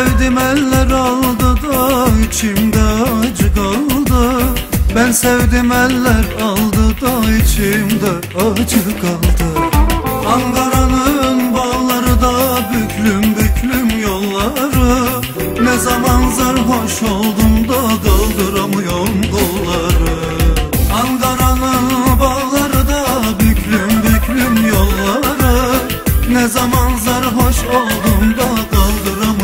sevdim eller aldı da içimde acı kaldı. Ben sevdim eller aldı da içimde acı kaldı. Ankara'nın bağları da büklüm büklüm yolları. Ne zaman zarhoş oldum da kaldıramıyorum kolları. Ankara'nın bağları da büklüm büklüm yolları. Ne zaman zarhoş oldum da kaldıramıyorum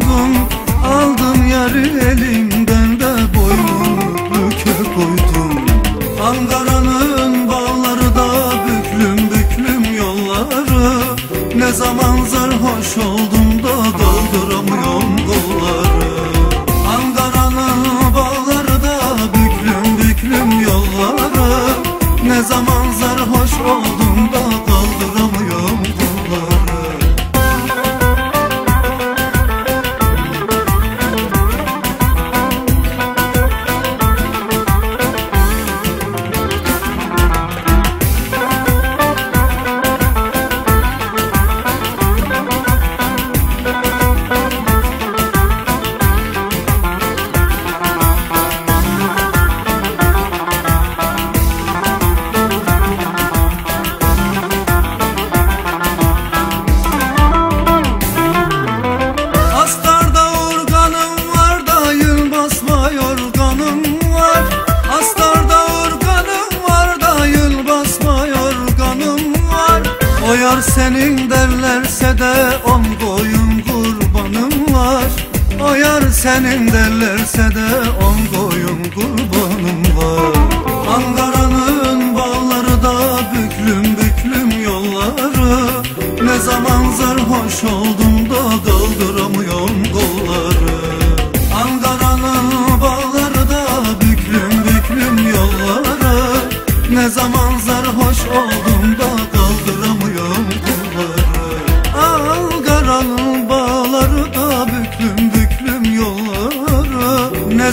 koydum Aldın yarı elimden de boynumu büke koydum. Ankara'nın O senin derlerse de on koyun kurbanım var. O senin derlerse de on koyun kurbanım var. Ankara'nın bağları da büklüm büklüm yolları. Ne zaman zarhoş oldum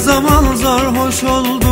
zaman zarhoş oldum da